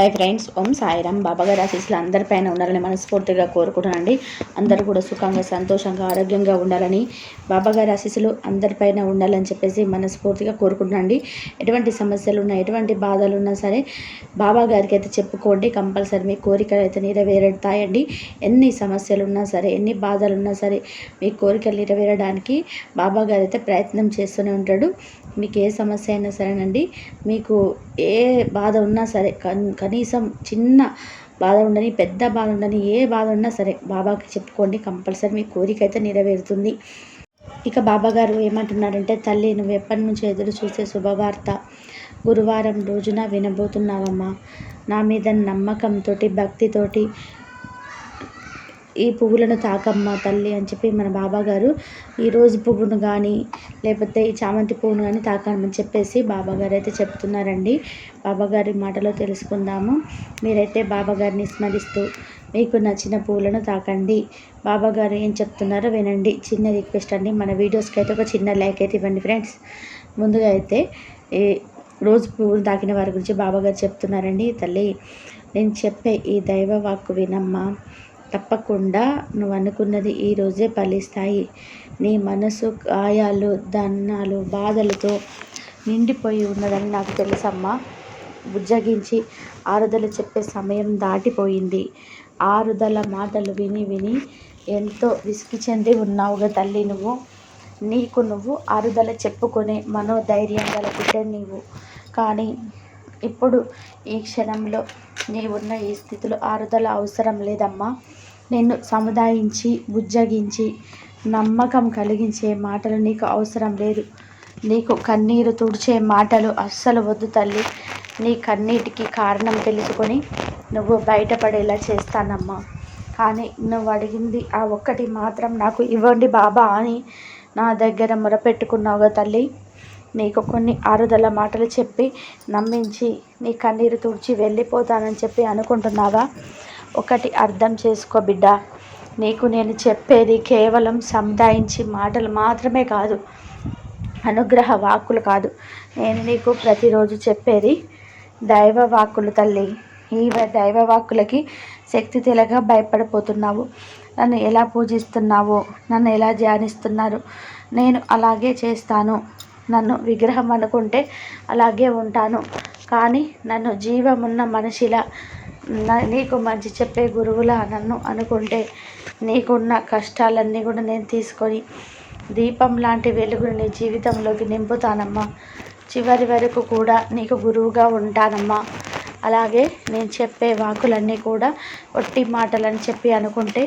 Hi friends ఓం సాయిరామ్. బాబాగారి ఆశీస్సులు అందరిపైన ఉండాలని మనస్ఫూర్తిగా కోరుకుంటానండి అందరూ కూడా సుఖంగా సంతోషంగా ఆరోగ్యంగా ఉండాలని బాబాగారి ఆశీస్సులు అందరిపైన ఉండాలని చెప్పేసి మనస్ఫూర్తిగా కోరుకుంటున్నాండి ఎటువంటి సమస్యలు ఉన్నా ఎటువంటి బాధలు ఉన్నా సరే బాబా గారికి అయితే చెప్పుకోండి. కంపల్సరీ మీ కోరికలు అయితే నెరవేరుతాయండి. ఎన్ని సమస్యలు ఉన్నా సరే ఎన్ని బాధలు ఉన్నా సరే మీ కోరికలు నెరవేరడానికి బాబా గారు అయితే ప్రయత్నం చేస్తూనే ఉంటాడు. మీకు ఏ సమస్య అయినా సరేనండి మీకు ఏ బాధ ఉన్నా సరే కనీసం చిన్న బాధ ఉండని పెద్ద బాధ ఉండని ఏ బాధ ఉన్నా సరే బాబాకి చెప్పుకోండి కంపల్సరీ. మీ కోరిక అయితే నెరవేరుతుంది. ఇక బాబా గారు ఏమంటున్నారంటే తల్లి నువ్వు ఎప్పటి నుంచి ఎదురు చూసే శుభవార్త గురువారం రోజున వినబోతున్నావమ్మా. నా మీద నమ్మకంతో భక్తితోటి ఈ పువ్వులను తాకమ్మ తల్లి అని చెప్పి మన బాబా గారు ఈ రోజు పువ్వును కానీ లేకపోతే ఈ చామంతి పువ్వును కానీ తాకమని చెప్పేసి బాబా గారు అయితే చెప్తున్నారండి. బాబా గారి మాటలో తెలుసుకుందాము. మీరైతే బాబా గారిని స్మరిస్తూ మీకు నచ్చిన పువ్వులను తాకండి. బాబా గారు ఏం చెప్తున్నారో వినండి. చిన్న రిక్వెస్ట్ అండి. మన వీడియోస్కి అయితే ఒక చిన్న లైక్ అయితే ఇవ్వండి ఫ్రెండ్స్. ముందుగా అయితే ఈ రోజు పువ్వులు తాకిన వారి గురించి బాబాగారు చెప్తున్నారండి. తల్లి నేను చెప్పే ఈ దైవ వాక్కు వినమ్మా. తప్పకుండా నువ్వు అనుకున్నది ఈరోజే ఫలిస్తాయి. నీ మనసు గాయాలు దన్నాలు బాధలతో నిండిపోయి ఉన్నదని నాకు తెలుసమ్మా. బుజ్జగించి ఆరుదల చెప్పే సమయం దాటిపోయింది. ఆరుదల మాటలు విని విని ఎంతో విసిగి చెంది ఉన్నావుగా తల్లి నువ్వు. నీకు నువ్వు ఆరుదల చెప్పుకునే మనోధైర్యం గల బిడ్డ నీవు. కానీ ఇప్పుడు ఈ క్షణంలో నీవున్న ఈ స్థితిలో ఆరుదల అవసరం లేదమ్మా. నిన్ను సముదాయించి బుజ్జగించి నమ్మకం కలిగించే మాటలు నీకు అవసరం లేదు. నీకు కన్నీరు తుడిచే మాటలు అస్సలు వద్దు తల్లి. నీ కన్నీటికి కారణం తెలుసుకొని నువ్వు బయటపడేలా చేస్తానమ్మా. కానీ నువ్వు అడిగింది ఆ ఒక్కటి మాత్రం నాకు ఇవ్వండి బాబా అని నా దగ్గర మొరపెట్టుకున్నావుగా తల్లి. నీకు కొన్ని ఆరుదల మాటలు చెప్పి నమ్మించి నీ కన్నీరు తుడిచి వెళ్ళిపోతానని చెప్పి అనుకుంటున్నావా? ఒకటి అర్థం చేసుకో బిడ్డ. నీకు నేను చెప్పేది కేవలం సముదాయించి మాటలు మాత్రమే కాదు అనుగ్రహ వాక్కులు కాదు. నేను నీకు ప్రతిరోజు చెప్పేది దైవ వాక్కులు తల్లి. ఈ దైవ వాక్కులకి శక్తి తెలగా భయపడిపోతున్నావు. నన్ను ఎలా పూజిస్తున్నావో? నన్ను ఎలా ధ్యానిస్తున్నారు? నేను అలాగే చేస్తాను. నన్ను విగ్రహం అనుకుంటే అలాగే ఉంటాను. కానీ నన్ను జీవమున్న మనిషిలా నీకు మంచి చెప్పే గురువులా నన్ను అనుకుంటే నీకున్న కష్టాలన్నీ కూడా నేను తీసుకొని దీపం లాంటి వెలుగుని నీ జీవితంలోకి నింపుతానమ్మా. చివరి వరకు కూడా నీకు గురువుగా ఉంటానమ్మా. అలాగే నేను చెప్పే వాకులన్నీ కూడా ఒట్టి మాటలని చెప్పి అనుకుంటే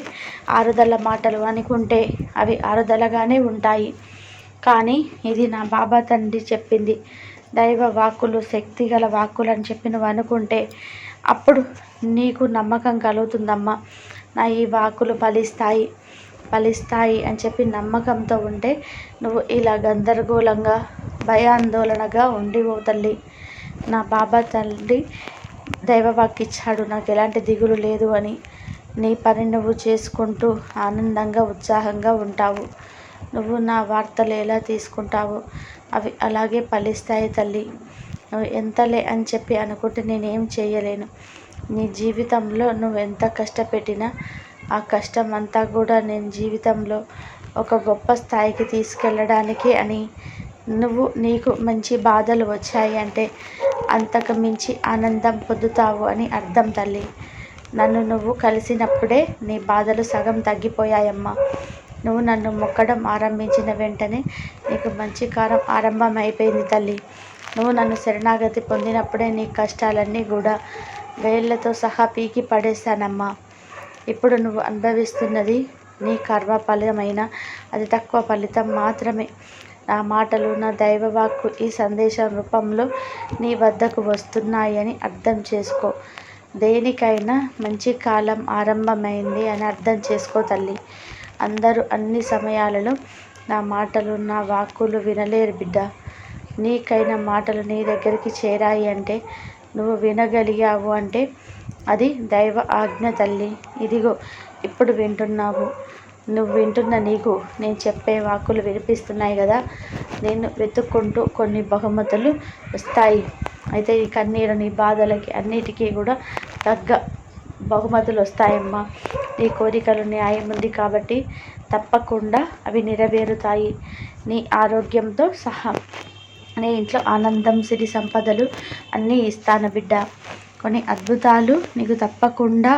ఆరుదల మాటలు అనుకుంటే అవి ఆరుదలగానే ఉంటాయి. కానీ ఇది నా బాబా తండ్రి చెప్పింది. దైవ వాక్కులు శక్తి గల వాక్కులు అని చెప్పి నువ్వు అనుకుంటే అప్పుడు నీకు నమ్మకం కలుగుతుందమ్మా. నా ఈ వాకులు ఫలిస్తాయి ఫలిస్తాయి అని చెప్పి నమ్మకంతో ఉంటే నువ్వు ఇలా గందరగోళంగా భయాందోళనగా ఉండిపో తల్లి. నా బాబా తల్లి దైవవాక్కిచ్చాడు నాకు ఎలాంటి దిగులు లేదు అని. నీ పని నువ్వు చేసుకుంటూ ఆనందంగా ఉత్సాహంగా ఉంటావు. నువ్వు నా వార్తలు ఎలా తీసుకుంటావు అవి అలాగే ఫలిస్తాయి తల్లి. నువ్వు ఎంతలే అని చెప్పి అనుకుంటే నేనేం చేయలేను. నీ జీవితంలో నువ్వు ఎంత కష్టపెట్టినా ఆ కష్టం అంతా కూడా నేను జీవితంలో ఒక గొప్ప స్థాయికి తీసుకెళ్ళడానికి అని నువ్వు నీకు మంచి బాధలు వచ్చాయి అంటే అంతకు మించి ఆనందం పొందుతావు అని అర్థం తల్లి. నన్ను నువ్వు కలిసినప్పుడే నీ బాధలు సగం తగ్గిపోయాయమ్మా. నువ్వు నన్ను మొక్కడం ఆరంభించిన వెంటనే నీకు మంచి కారం ఆరంభం అయిపోయింది తల్లి. నువ్వు నన్ను శరణాగతి పొందినప్పుడే నీ కష్టాలన్నీ కూడా వేళ్ళతో సహా పీకి పడేశానమ్మా. ఇప్పుడు నువ్వు అనుభవిస్తున్నది నీ కర్మ ఫలమైన అది తక్కువ ఫలితం మాత్రమే. నా మాటలు నా దైవవాక్కు ఈ సందేశం రూపంలో నీ వద్దకు వస్తున్నాయి అని అర్థం చేసుకో. దేనికైనా మంచి కాలం ఆరంభమైంది అని అర్థం చేసుకో తల్లి. అందరూ అన్ని సమయాలలో నా మాటలు నా వాక్కులు వినలేరు బిడ్డ. నీకైన మాటలు నీ దగ్గరికి చేరాయి అంటే నువ్వు వినగలిగావు అంటే అది దైవ ఆజ్ఞ తల్లి. ఇదిగో ఇప్పుడు వింటున్నావు. నువ్వు వింటున్న నీకు నేను చెప్పే వాక్కులు వినిపిస్తున్నాయి కదా. నేను వెతుక్కుంటూ కొన్ని బహుమతులు వస్తాయి. అయితే ఈ కన్నీరు నీ బాధలకి అన్నిటికీ కూడా తగ్గ బహుమతులు వస్తాయమ్మా. నీ కోరికలు న్యాయం ఉంది కాబట్టి తప్పకుండా అవి నెరవేరుతాయి. నీ ఆరోగ్యంతో సహా నీ ఇంట్లో ఆనందం సిరి సంపదలు అన్నీ ఇస్తాను బిడ్డ. కొన్ని అద్భుతాలు నీకు తప్పకుండా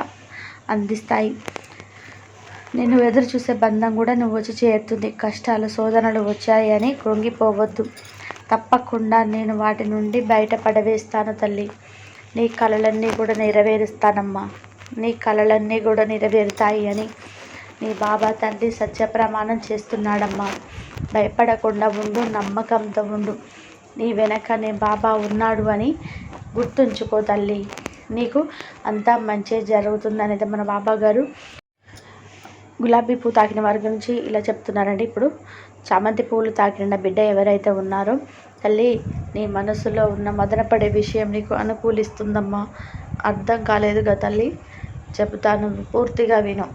అందిస్తాయి. నేను ఎదురు చూసే బంధం కూడా నువ్వు వచ్చి చేరుతుంది. కష్టాలు శోధనలు వచ్చాయని కృంగిపోవద్దు. తప్పకుండా నేను వాటి నుండి బయటపడవేస్తాను తల్లి. నీ కళలన్నీ కూడా నెరవేరుస్తానమ్మా. నీ కళలన్నీ కూడా నెరవేరుతాయి అని నీ బాబా తండ్రి సత్య ప్రమాణం చేస్తున్నాడమ్మా. భయపడకుండా ఉండు నమ్మకంతో ఉండు. నీ వెనకనే బాబా ఉన్నాడు అని గుర్తుంచుకో తల్లి. నీకు అంతా మంచి జరుగుతుందనేది మన బాబా గారు. గులాబీ పువ్వు తాకిన వారి గురించి ఇలా చెప్తున్నారండి. ఇప్పుడు చామంతి పువ్వులు తాకిన బిడ్డ ఎవరైతే ఉన్నారో తల్లి నీ మనసులో ఉన్న మదనపడే విషయం నీకు అనుకూలిస్తుందమ్మా. అర్థం కాలేదుగా తల్లి? చెబుతాను పూర్తిగా విను.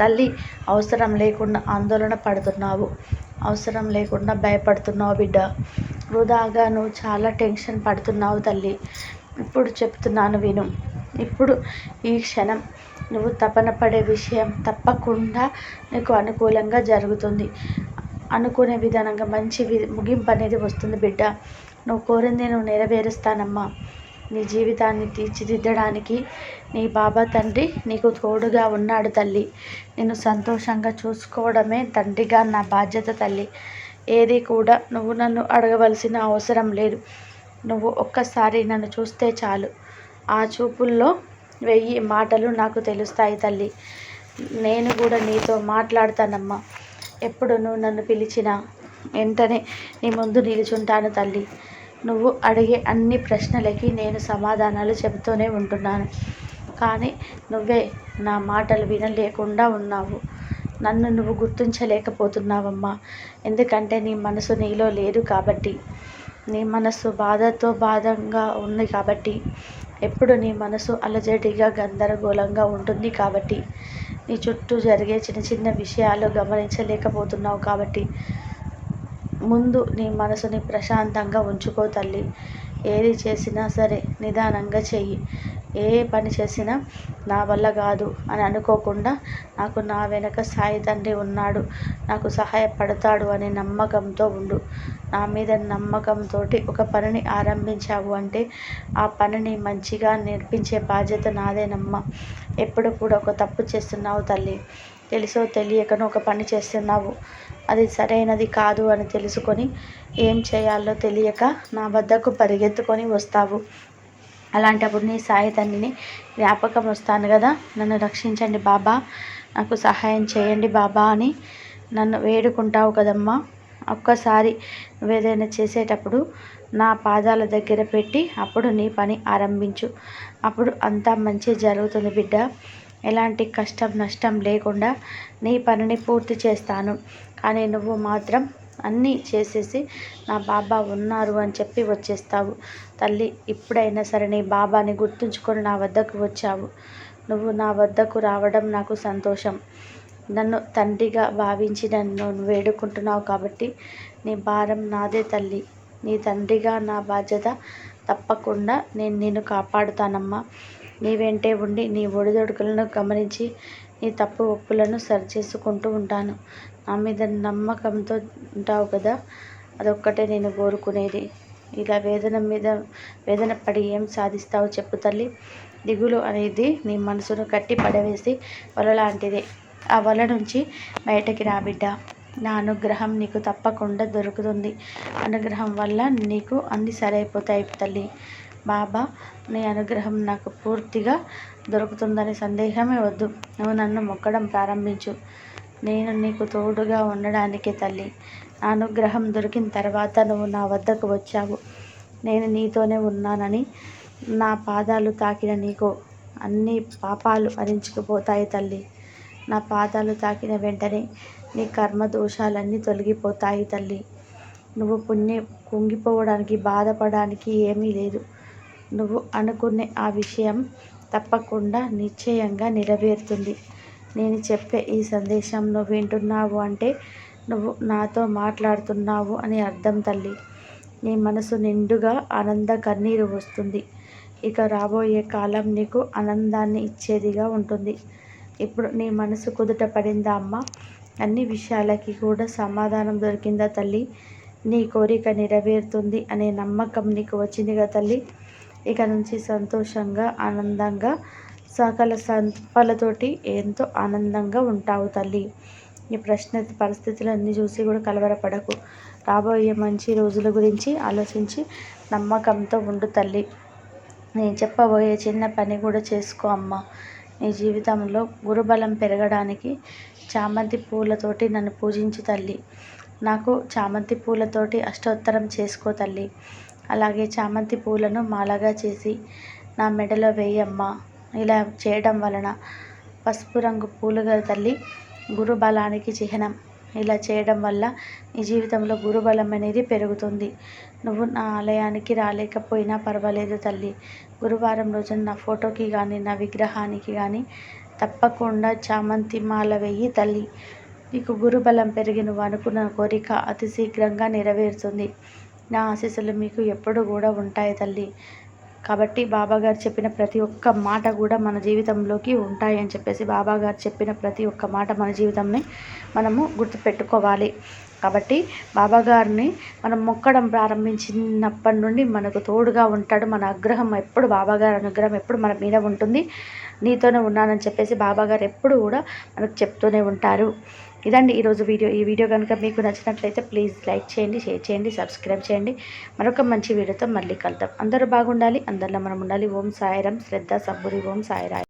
తల్లి అవసరం లేకుండా ఆందోళన పడుతున్నావు. అవసరం లేకుండా భయపడుతున్నావు బిడ్డ. వృధాగా నువ్వు చాలా టెన్షన్ పడుతున్నావు తల్లి. ఇప్పుడు చెప్తున్నాను విను. ఇప్పుడు ఈ క్షణం నువ్వు తపన పడే విషయం తప్పకుండా నీకు అనుకూలంగా జరుగుతుంది. అనుకునే విధానంగా మంచి ముగింపు అనేది వస్తుంది బిడ్డ. నువ్వు కోరింది నువ్వు నెరవేరుస్తానమ్మా. నీ జీవితాన్ని తీర్చిదిద్దడానికి నీ బాబా తండ్రి నీకు తోడుగా ఉన్నాడు తల్లి. నేను సంతోషంగా చూసుకోవడమే తండ్రిగా నా బాధ్యత తల్లి. ఏది కూడా నువ్వు నన్ను అడగవలసిన అవసరం లేదు. నువ్వు ఒక్కసారి నన్ను చూస్తే చాలు. ఆ చూపుల్లో వెయ్యి మాటలు నాకు తెలుస్తాయి తల్లి. నేను కూడా నీతో మాట్లాడతానమ్మా. ఎప్పుడు నువ్వు నన్ను పిలిచినా వెంటనే నీ ముందు నిలుచుంటాను తల్లి. నువ్వు అడిగే అన్ని ప్రశ్నలకి నేను సమాధానాలు చెబుతూనే ఉంటున్నాను. కానీ నువ్వే నా మాటలు వినలేకుండా ఉన్నావు. నన్ను నువ్వు గుర్తించలేకపోతున్నావమ్మా. ఎందుకంటే నీ మనసు నీలో లేదు కాబట్టి నీ మనసు బాధతో బాధంగా ఉంది కాబట్టి ఎప్పుడు నీ మనసు అలజడిగా గందరగోళంగా ఉంటుంది కాబట్టి నీ చుట్టూ జరిగే చిన్న చిన్న విషయాలు గమనించలేకపోతున్నావు కాబట్టి ముందు నీ మనసుని ప్రశాంతంగా ఉంచుకో తల్లి. ఏది చేసినా సరే నిదానంగా చెయ్యి. ఏ పని చేసినా నా వల్ల కాదు అని అనుకోకుండా నాకు నా వెనక సాయి తండ్రి ఉన్నాడు. నాకు సహాయపడతాడు అనే నమ్మకంతో ఉండు. నా మీద నమ్మకంతో ఒక పనిని ఆరంభించావు అంటే ఆ పనిని మంచిగా నేర్పించే బాధ్యత నాదేనమ్మా ఎప్పుడు కూడా ఒక తప్పు చేస్తున్నావు తల్లి. తెలుసో తెలియకను ఒక పని చేస్తున్నావు. అది సరైనది కాదు అని తెలుసుకొని ఏం చేయాలో తెలియక నా వద్దకు పరిగెత్తుకొని వస్తావు. అలాంటప్పుడు నీ సాయి జ్ఞాపకం వస్తాను కదా. నన్ను రక్షించండి బాబా. నాకు సహాయం చేయండి బాబా అని నన్ను వేడుకుంటావు కదమ్మా. ఒక్కసారి నువ్వేదైనా చేసేటప్పుడు నా పాదాల దగ్గర పెట్టి అప్పుడు నీ పని ఆరంభించు. అప్పుడు అంతా మంచి జరుగుతుంది బిడ్డ. ఎలాంటి కష్టం నష్టం లేకుండా నీ పనిని పూర్తి చేస్తాను. కానీ నువ్వు మాత్రం అన్నీ చేసేసి నా బాబా ఉన్నారు అని చెప్పి వచ్చేస్తావు. తల్లి ఇప్పుడైనా సరే నీ బాబాని గుర్తుంచుకొని నా వద్దకు వచ్చావు. నువ్వు నా వద్దకు రావడం నాకు సంతోషం. నన్ను తండ్రిగా భావించి నన్ను వేడుకుంటున్నావు కాబట్టి నీ భారం నాదే తల్లి. నీ తండ్రిగా నా బాధ్యత తప్పకుండా నేను నిన్ను కాపాడుతానమ్మా. నీ వెంటే ఉండి నీ ఒడిదొడుకులను గమనించి నీ తప్పు ఒప్పులను సరిచేసుకుంటూ ఉంటాను. నా మీద నమ్మకంతో ఉంటావు కదా? అదొక్కటే నేను కోరుకునేది. ఇలా వేదన మీద వేదన పడి ఏం సాధిస్తావు చెప్పు తల్లి. దిగులు అనేది నీ మనసును కట్టి పడవేసి వల లాంటిదే. ఆ వల నుంచి బయటకి రా బిడ్డ. నా అనుగ్రహం నీకు తప్పకుండా దొరుకుతుంది. అనుగ్రహం వల్ల నీకు అన్ని సరైపోతాయి తల్లి. బాబా నీ అనుగ్రహం నాకు పూర్తిగా దొరుకుతుందనే సందేహమే వద్దు. నువ్వు నన్ను మొక్కడం ప్రారంభించు. నేను నీకు తోడుగా ఉండడానికే తల్లి. అనుగ్రహం దొరికిన తర్వాత నువ్వు నా వద్దకు వచ్చావు. నేను నీతోనే ఉన్నానని నా పాదాలు తాకిన నీకు అన్ని పాపాలు హరించుకుపోతాయి తల్లి. నా పాదాలు తాకిన వెంటనే నీ కర్మ దోషాలన్నీ తొలగిపోతాయి తల్లి. నువ్వు పుణ్యం కుంగిపోవడానికి బాధపడడానికి ఏమీ లేదు. నువ్వు అనుకునే ఆ విషయం తప్పకుండా నిశ్చయంగా నెరవేరుతుంది. నేను చెప్పే ఈ సందేశం నువ్వు వింటున్నావు అంటే నువ్వు నాతో మాట్లాడుతున్నావు అని అర్థం తల్లి. నీ మనసు నిండుగా ఆనంద కన్నీరు వస్తుంది. ఇక రాబోయే కాలం నీకు ఆనందాన్ని ఇచ్చేదిగా ఉంటుంది. ఇప్పుడు నీ మనసు కుదుట పడిందా అమ్మ? అన్ని విషయాలకి కూడా సమాధానం దొరికిందా తల్లి? నీ కోరిక నెరవేరుతుంది అనే నమ్మకం నీకు వచ్చిందిగా తల్లి? ఇక నుంచి సంతోషంగా ఆనందంగా సకల సంపలతోటి ఎంతో ఆనందంగా ఉంటావు తల్లి. ఈ ప్రశ్న పరిస్థితులన్నీ చూసి కూడా కలవరపడకు. రాబోయే మంచి రోజుల గురించి ఆలోచించి నమ్మకంతో ఉండు తల్లి. నేను చెప్పబోయే చిన్న పని కూడా చేసుకో అమ్మ. నీ జీవితంలో గురుబలం పెరగడానికి చామంతి పూలతోటి నన్ను పూజించు తల్లి. నాకు చామంతి పూలతోటి అష్టోత్తరం చేసుకో తల్లి. అలాగే చామంతి పూలను మాలగా చేసి నా మెడలో వేయమ్మ ఇలా చేయడం వలన పసుపు రంగు పూలుగా తల్లి గురు గురుబలానికి చిహ్నం. ఇలా చేయడం వల్ల నీ జీవితంలో గురుబలం అనేది పెరుగుతుంది. నువ్వు నా ఆలయానికి రాలేకపోయినా పర్వాలేదు తల్లి. గురువారం రోజున నా ఫోటోకి కానీ నా విగ్రహానికి కానీ తప్పకుండా చామంతి మాల వెయ్యి తల్లి. నీకు గురుబలం పెరిగి నువ్వు అనుకున్న కోరిక అతి శీఘ్రంగా నెరవేరుతుంది. నా ఆశీస్సులు మీకు ఎప్పుడు కూడా ఉంటాయి తల్లి. కాబట్టి బాబాగారు చెప్పిన ప్రతి ఒక్క మాట కూడా మన జీవితంలోకి ఉంటాయి అని చెప్పేసి బాబాగారు చెప్పిన ప్రతి ఒక్క మాట మన జీవితంని మనము గుర్తుపెట్టుకోవాలి. కాబట్టి బాబాగారిని మనం మొక్కడం ప్రారంభించినప్పటి నుండి మనకు తోడుగా ఉంటాడు. మన ఆగ్రహం ఎప్పుడు బాబాగారి అనుగ్రహం ఎప్పుడు మన మీద ఉంటుంది. నీతోనే ఉన్నానని చెప్పేసి బాబాగారు ఎప్పుడు కూడా మనకు చెప్తూనే ఉంటారు. ఇదండి ఈరోజు వీడియో. ఈ వీడియో కనుక మీకు నచ్చినట్లయితే ప్లీజ్ లైక్ చేయండి షేర్ చేయండి సబ్స్క్రైబ్ చేయండి. మరొక మంచి వీడియోతో మళ్ళీ కలుద్దాం. అందరూ బాగుండాలి అందరిలో మనం ఉండాలి. ఓం సాయిరం శ్రద్ధ సబ్బురి. ఓం సాయిరాయ్